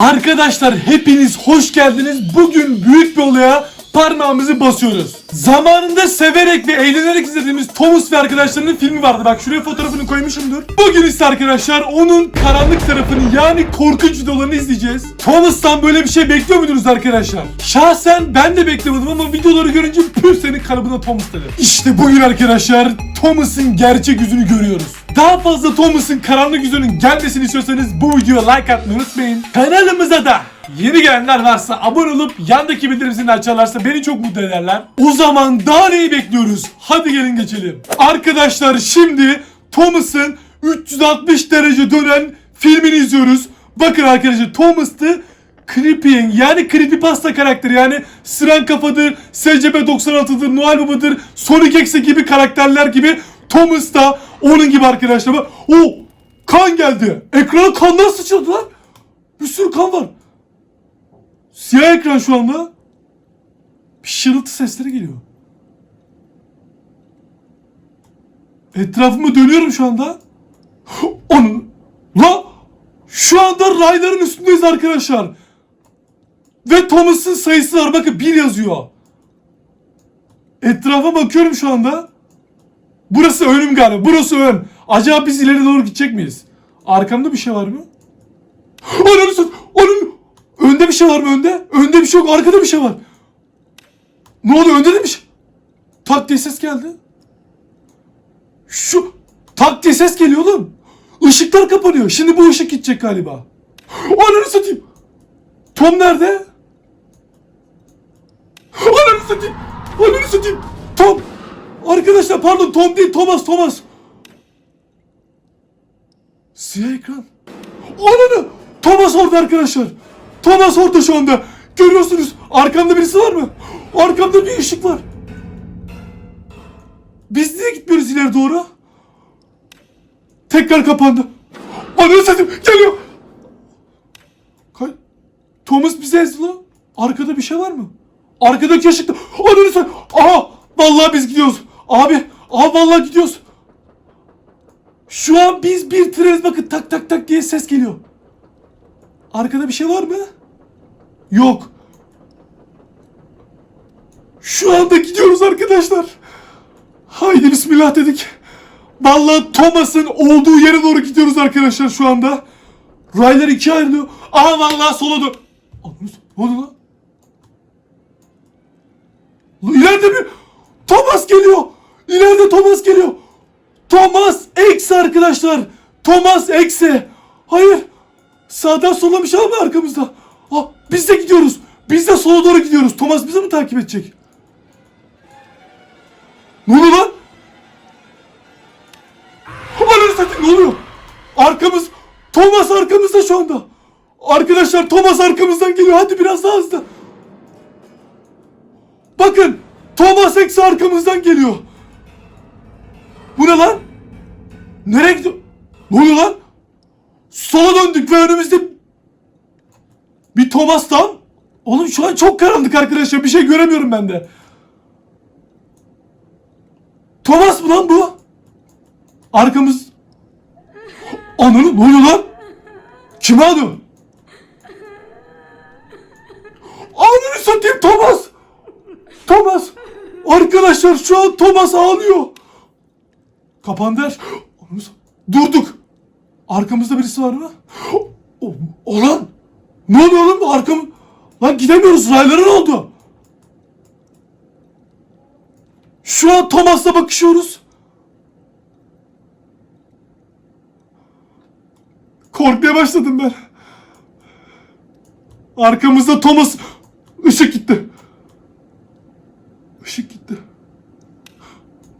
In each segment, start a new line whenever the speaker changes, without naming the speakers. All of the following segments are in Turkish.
Arkadaşlar hepiniz hoş geldiniz. Bugün büyük bir olaya parmağımızı basıyoruz. Zamanında severek ve eğlenerek izlediğimiz Thomas ve arkadaşlarının filmi vardı. Bak şuraya fotoğrafını koymuşumdur. Bugün ise arkadaşlar onun karanlık tarafını yani korkunç videolarını izleyeceğiz. Thomas'tan böyle bir şey bekliyor muydunuz arkadaşlar? Şahsen ben de beklemedim ama videoları görünce pür senin kalıbına Thomas dedim. İşte bugün arkadaşlar Thomas'ın gerçek yüzünü görüyoruz. Daha fazla Thomas'ın karanlık yüzünün gelmesini istiyorsanız bu videoya like atmayı unutmayın. Kanalımıza da yeni gelenler varsa abone olup yandaki bildirim zilini açarlarsa beni çok mutlu ederler. O zaman daha neyi bekliyoruz? Hadi gelin geçelim. Arkadaşlar şimdi Thomas'ın 360 derece dönen filmini izliyoruz. Bakın arkadaşlar Thomas'tı Creepy'in yani Creepypasta karakteri yani Siren Kafadır, SCP 96'dır, Noel Baba'dır, Sonic X'e gibi karakterler gibi Thomas da onun gibi arkadaşlar. O kan geldi. Ekrana kanlar sıçradı lan. Bir sürü kan var. Siyah ekran şu anda. Bir şırıltı sesleri geliyor. Etrafımı dönüyorum şu anda. Onun. La! Şu anda rayların üstündeyiz arkadaşlar. Ve Thomas'ın sayısı var. Bakın bir yazıyor. Etrafa bakıyorum şu anda. Burası önüm galiba. Burası ön. Acaba biz ileri doğru gidecek miyiz? Arkamda bir şey var mı? Ananı sat. Ananı. Önde bir şey var mı önde? Önde bir şey yok. Arkada bir şey var. Ne oluyor? Önde de bir şey. Tak diye ses geldi. Şu tak diye ses geliyor oğlum. Işıklar kapanıyor. Şimdi bu ışık gidecek galiba. Ananı satayım. Tom nerede? Ananı satayım. Ananı satayım. Tom. Arkadaşlar pardon Tom değil Thomas Thomas. Siyah ekran. Ananı. Thomas orada arkadaşlar. Thomas orada şu anda. Görüyorsunuz. Arkamda birisi var mı? Arkamda bir ışık var. Biz niye gitmiyoruz ileri doğru? Tekrar kapandı. Ananı satayım geliyor. Kay Thomas bize ezdi lan. Arkada bir şey var mı? Arkadaki ışıkta. Ananı satayım. Aha vallahi biz gidiyoruz. Abi aha vallahi gidiyoruz. Şu an biz bir treniz bakın tak tak tak diye ses geliyor. Arkada bir şey var mı? Yok. Şu anda gidiyoruz arkadaşlar. Haydi bismillah dedik. Vallahi Thomas'ın olduğu yere doğru gidiyoruz arkadaşlar şu anda. Raylar ikiye ayrılıyor. Aha vallahi sola dön. Ne oldu? Lan İleride bir Thomas geliyor. İleride Thomas geliyor. Thomas X arkadaşlar. Thomas X'e. Hayır. Sağdan sola bir şey mı arkamızda? Ah, biz de gidiyoruz. Biz de sola doğru gidiyoruz. Thomas bizi mi takip edecek? Ne oluyor lan? Ananı satayım ne oluyor? Arkamız Thomas arkamızda şu anda. Arkadaşlar Thomas arkamızdan geliyor. Hadi biraz daha hızlı. Bakın Thomas X arkamızdan geliyor. Bu ne lan? Nereye gidiyor? Ne oluyor lan? Sola döndük ve önümüzde bir Thomas tam. Oğlum şu an çok karanlık arkadaşlar. Bir şey göremiyorum ben de. Thomas mı lan bu? Arkamız... Ananı ne oluyor lan? Kimi alıyor? Ananı satayım Thomas! Thomas! Arkadaşlar şu an Thomas ağlıyor. Kapandı her. Ananı sa- Durduk. Arkamızda birisi var mı? Olan! Ne oluyor oğlum? Arkam... Lan gidemiyoruz. Raylara ne oldu? Şu an Thomas'la bakışıyoruz. Korkmaya başladım ben. Arkamızda Thomas. Işık gitti. Işık gitti.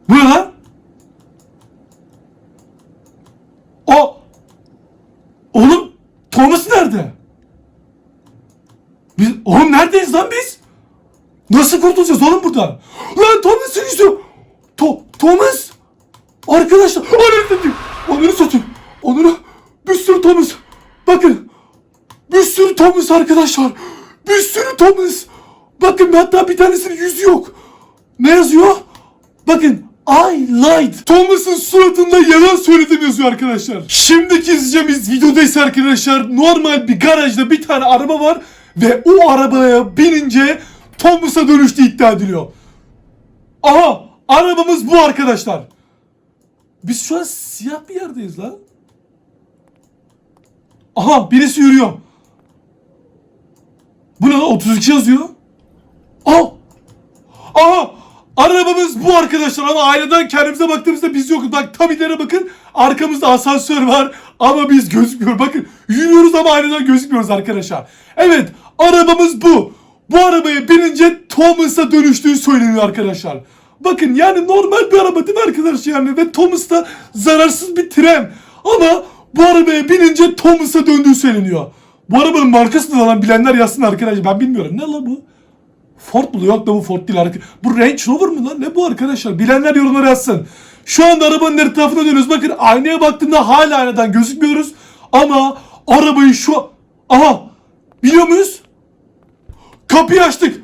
Bu ne lan? O. Oğlum Thomas nerede? Biz, oğlum neredeyiz lan biz? Nasıl kurtulacağız oğlum buradan? Lan Thomas'ın yüzü. To Thomas. Arkadaşlar. Onları satayım. Onları satayım. Onları. Bir sürü Thomas. Bakın. Bir sürü Thomas arkadaşlar. Bir sürü Thomas. Bakın hatta bir tanesinin yüzü yok. Ne yazıyor? Bakın I lied. Thomas'ın suratında yalan söyledim yazıyor arkadaşlar. Şimdiki izleyeceğimiz videoda ise arkadaşlar normal bir garajda bir tane araba var ve o arabaya binince Thomas'a dönüştü iddia ediliyor. Aha arabamız bu arkadaşlar. Biz şu an siyah bir yerdeyiz lan. Aha birisi yürüyor. Bu ne lan 32 yazıyor. Aa! Aha! Bu arkadaşlar ama aynadan kendimize baktığımızda biz yokuz. Bak tam ileri bakın. Arkamızda asansör var ama biz gözükmüyor. Bakın yürüyoruz ama aynadan gözükmüyoruz arkadaşlar. Evet arabamız bu. Bu arabaya binince Thomas'a dönüştüğü söyleniyor arkadaşlar. Bakın yani normal bir araba değil mi arkadaşlar yani ve Thomas da zararsız bir tren. Ama bu arabaya binince Thomas'a döndüğü söyleniyor. Bu arabanın markası ne lan bilenler yazsın arkadaşlar ben bilmiyorum. Ne lan bu? Ford mu? Yok da bu Ford değil. Bu Range Rover mu lan? Ne bu arkadaşlar? Bilenler yorumlara yazsın. Şu anda arabanın etrafına dönüyoruz. Bakın aynaya baktığımda hala aynadan gözükmüyoruz. Ama arabayı şu... Aha! Biliyor muyuz? Kapıyı açtık.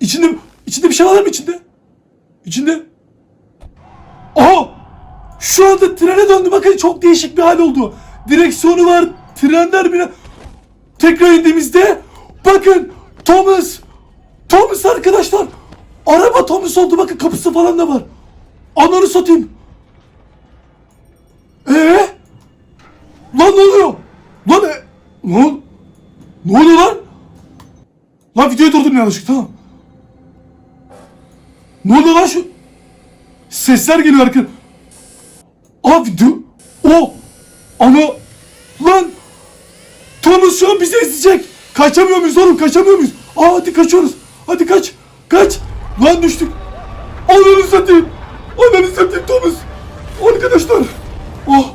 İçinde, içinde bir şey var mı içinde? İçinde... Aha! Şu anda trene döndü. Bakın çok değişik bir hal oldu. Direksiyonu var. Trenler bile... Tekrar indiğimizde... Bakın! Thomas! Thomas arkadaşlar. Araba Thomas oldu bakın kapısı falan da var. Ananı satayım. Ee? Lan ne oluyor? Lan e? Ne, ol- ne oluyor lan? Lan videoyu durdum yanlışlıkla tamam. Ne oluyor lan şu? Sesler geliyor arka. Aa video. O. Ana. Lan. Thomas şu an bizi ezecek. Kaçamıyor muyuz oğlum? Kaçamıyor muyuz? Aa hadi kaçıyoruz. Hadi kaç. Kaç. Lan düştük. Ananı satayım. Ananı satayım Thomas. Arkadaşlar. Oh.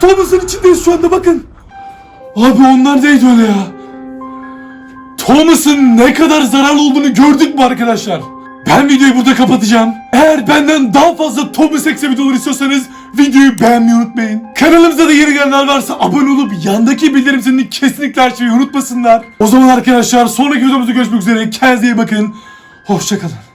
Thomas'ın içindeyiz şu anda bakın. Abi onlar neydi öyle ya? Thomas'ın ne kadar zararlı olduğunu gördük mü arkadaşlar? Ben videoyu burada kapatacağım. Eğer benden daha fazla Thomas X'e videolar istiyorsanız videoyu beğenmeyi unutmayın. Kanalımıza da yeni gelenler varsa abone olup yandaki bildirim zilini kesinlikle açmayı unutmasınlar. O zaman arkadaşlar sonraki videomuzda görüşmek üzere. Kendinize iyi bakın. Hoşçakalın.